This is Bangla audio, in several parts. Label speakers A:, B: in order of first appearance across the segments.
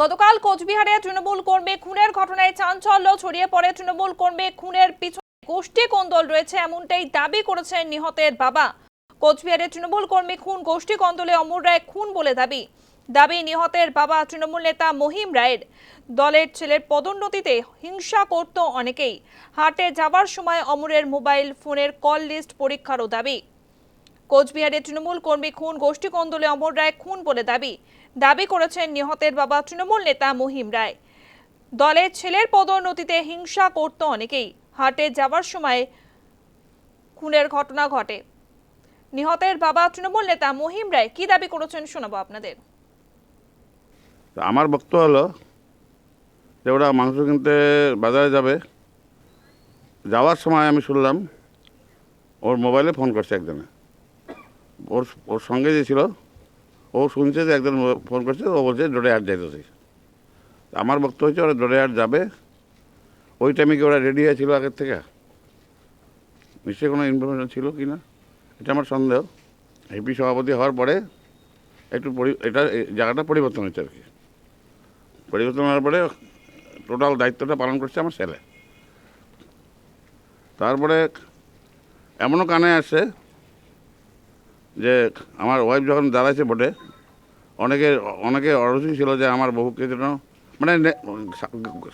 A: গতকাল কোচবিহারে তৃণমূল কর্মী খুনের ঘটনায় চাঞ্চল্য ছড়িয়ে পড়ে। তৃণমূল কর্মী খুনের পিছনে গোষ্ঠী কোন্দল রয়েছে, এমনটাই দাবি করেছেন নিহতের বাবা। কোচবিহারে তৃণমূল কর্মী খুন, গোষ্ঠী কন্দলে অমর রায় খুন বলে দাবি। দাবি নিহতের বাবা তৃণমূল নেতা মহিম রায়ের। দলের ছেলের পদোন্নতিতে হিংসা করত অনেকেই। হাটে যাবার সময় অমরের মোবাইল ফোনের কল লিস্ট পরীক্ষারও দাবি। কোচবিহারে তৃণমূল কর্মী খুন, গোষ্ঠী কন্দলে অমর রায় খুন বলে দাবি। দাবি করেছেন নিহতের বাবা তৃণমূল নেতা মহিম রায়। দলের ছেলের পদোন্নতিতে হিংসা করত অনেকেই। হাটে যাওয়ার সময় খুনের ঘটনা ঘটে। নিহতের বাবা তৃণমূল নেতা মহিম রায় কি দাবি করেছেন শোনাবো আপনাদের।
B: আমার বক্তব্য হলো যে ওরা মাংস কিনতে বাজারে যাবে। যাওয়ার সময় আমি শুনলাম, ওর মোবাইলে ফোন করছে একজনে। ওর ওর সঙ্গে যে ছিল, ও শুনছে যে একজন ফোন করছে, ও বলছে ডোডে হাট যাইতেছে। আমার বক্তব্য হচ্ছে ওরা ডোডে হাট যাবে। ওই টাইমে কি ওরা রেডি হয়েছিল আগের থেকে? নিশ্চয়ই কোনো ইনফরমেশন ছিল কি না? এটা আমার সন্দেহ। এপি সভাপতি হওয়ার পরে একটু এটা জায়গাটা পরিবর্তন হয়েছে আর কি। পরিবর্তন হওয়ার পরে টোটাল দায়িত্বটা পালন করছে আমার ছেলে। তারপরে এমনও কানে আসছে যে আমার ওয়াইফ যখন দাঁড়াইছে বটে, অনেকে অনেকে অরসি ছিল যে আমার বহুকে যেন মানে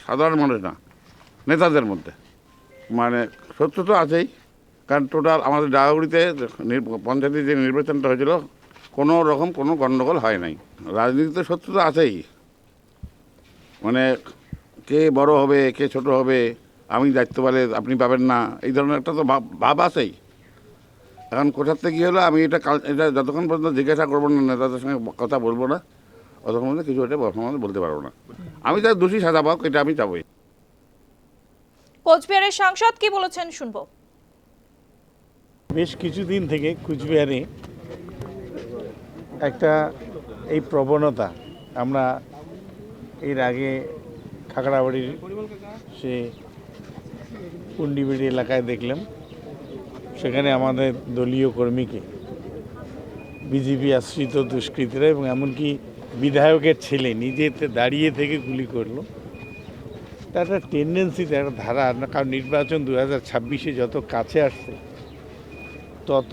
B: সাধারণ মানুষ না, নেতাদের মধ্যে। মানে সত্য তো আছেই, কারণ টোটাল আমাদের ডাগাগুড়িতে নির- পঞ্চায়েতের যে নির্বাচনটা হয়েছিল, কোনো রকম কোনো গণ্ডগোল হয় নাই। রাজনীতিতে সত্য তো আছেই। মানে কে বড় হবে, কে ছোট হবে, আমি দায়িত্ব পেলে আপনি পাবেন না, এই ধরনের একটা তো ভাব ভাব আছেই। এখন কোথার থেকে কী হলো? আমি এটা কাল- এটা যতক্ষণ পর্যন্ত জিজ্ঞাসা করব না নেতাদের সঙ্গে কথা বলব না ততক্ষণ পর্যন্ত কিছু এটা বর্তমানে বলতে পারব না। আমি তার দোষী সাজা পাক এটা আমি চাবই।
A: কোচবিহারের সাংসদ কি বলেছেন শুনব।
C: বেশ কিছুদিন থেকে কুচবিহারে একটা এই প্রবণতা আমরা এর আগে খাগড়াবাড়ির সে কুন্ডিবিড়ি এলাকায় দেখলাম। সেখানে আমাদের দলীয় কর্মীকে বিজেপি আশ্রিত দুষ্কৃতীরা এবং এমনকি বিধায়কের ছেলে নিজেতে দাঁড়িয়ে থেকে গুলি করল। তার একটা টেন্ডেন্সিতে একটা ধারা। কারণ নির্বাচন দু হাজার ছাব্বিশে যত কাছে আসছে, তত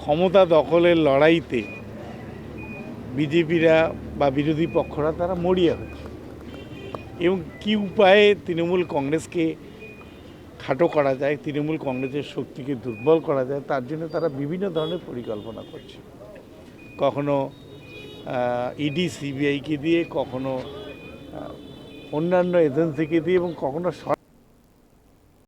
C: ক্ষমতা দখলের লড়াইতে বিজেপিরা বা বিরোধী পক্ষরা তারা মরিয়া হয়েছে এবং কি উপায়ে তৃণমূল কংগ্রেসকে খাটো করা যায়, তৃণমূল কংগ্রেসের শক্তিকে দুর্বল করা যায়, তার জন্য তারা বিভিন্ন ধরনের পরিকল্পনা করছে। কখনো ইডি সিবিআইকে দিয়ে, কখনো অন্যান্য এজেন্সিকে দিয়ে এবং কখনো